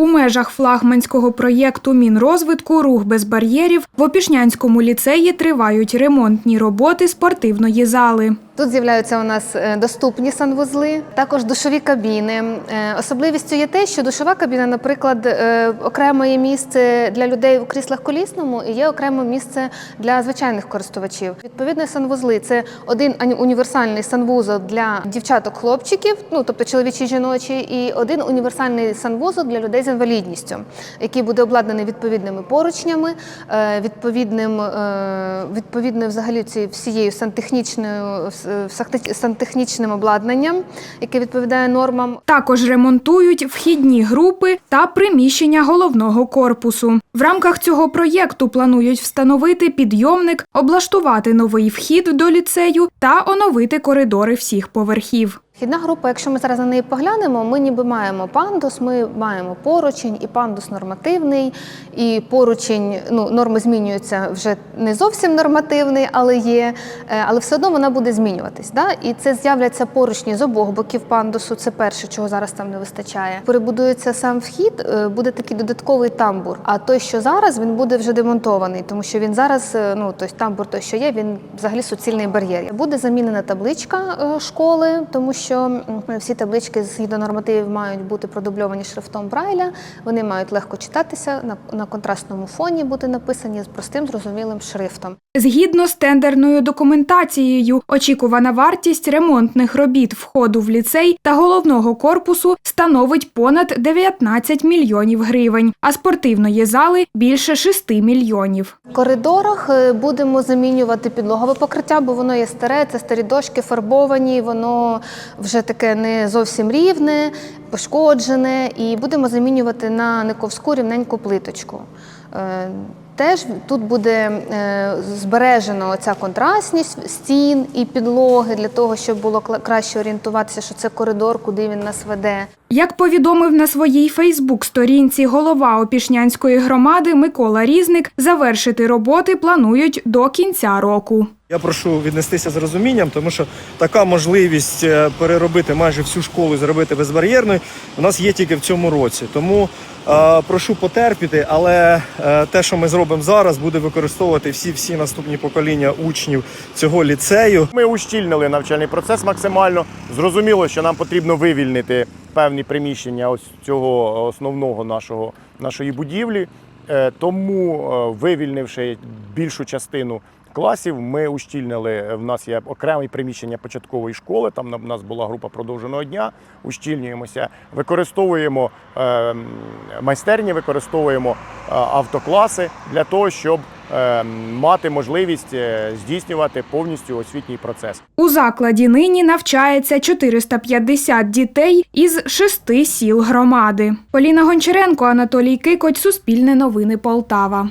У межах флагманського проєкту Мінрозвитку Рух без бар'єрів в Опішнянському ліцеї тривають ремонтні роботи спортивної зали. Тут з'являються у нас е, доступні санвузли, також душові кабіни. Е, Особливістю є те, що душова кабіна, наприклад, е, окремо є місце для людей у кріслах колісному і є окремо місце для звичайних користувачів. Відповідно, санвузли це один універсальний санвузол для дівчаток-хлопчиків, ну тобто чоловічі жіночі, і один універсальний санвузол для людей з інвалідністю, який буде обладнаний відповідними поручнями, відповідним відповідною взагалі цією всією сантехнічною сантехнічним обладнанням, яке відповідає нормам. Також ремонтують вхідні групи та приміщення головного корпусу. В рамках цього проєкту планують встановити підйомник, облаштувати новий вхід до ліцею та оновити коридори всіх поверхів. Вхідна група, якщо ми зараз на неї поглянемо, ми ніби маємо пандус, ми маємо поручень, і пандус нормативний, і поручень, ну, норми змінюються вже не зовсім нормативний, але є, е, але все одно вона буде змінюватись. Да? І це з'являться поручні з обох боків пандусу. Це перше, чого зараз там не вистачає. Перебудується сам вхід, е, буде такий додатковий тамбур. А той, що зараз, він буде вже демонтований, тому що він зараз, е, ну тобто тамбур, той, що є, він взагалі суцільний бар'єр. Буде замінена табличка школи, тому що м, всі таблички згідно нормативів мають бути продубльовані шрифтом Брайля. Вони мають легко читатися на, на контрастному фоні, бути написані з простим зрозумілим шрифтом. Згідно з тендерною документацією, очікувана вартість ремонтних робіт входу в ліцей та головного корпусу становить понад 19 мільйонів гривень, а спортивної зали більше 6 мільйонів. В коридорах е, будемо замінювати підлогове покриття, бо воно є старе, це старі дошки фарбовані, воно вже таке не зовсім рівне, пошкоджене, і будемо замінювати на нековську рівненьку плиточку. Е, Теж тут буде е, збережена ця контрастність стін і підлоги для того, щоб було краще орієнтуватися, що це коридор, куди він нас веде. Як повідомив на своїй Фейсбук-сторінці голова Опішнянської громади Микола Різник, завершити роботи планують до кінця року. Я прошу віднестися з розумінням, тому що така можливість е, переробити майже всю школу і зробити безбар'єрною у нас є тільки в цьому році. Тому е, прошу потерпіти, але е, те, що ми зробимо зараз, буде використовувати всі всі наступні покоління учнів цього ліцею. Ми ущільнили навчальний процес максимально. Зрозуміло, що нам потрібно вивільнити певні приміщення ось цього основного нашого нашої будівлі. Е, Тому, е, вивільнивши більшу частину класів, ми ущільнили. В нас є окреме приміщення початкової школи. Там у нас була група продовженого дня. Ущільнюємося, використовуємо е, майстерні, використовуємо е, автокласи для того, щоб е, мати можливість е, здійснювати повністю освітній процес. У закладі нині навчається 450 дітей із шести сіл громади. Поліна Гончаренко, Анатолій Кикоть, Суспільне новини Полтава.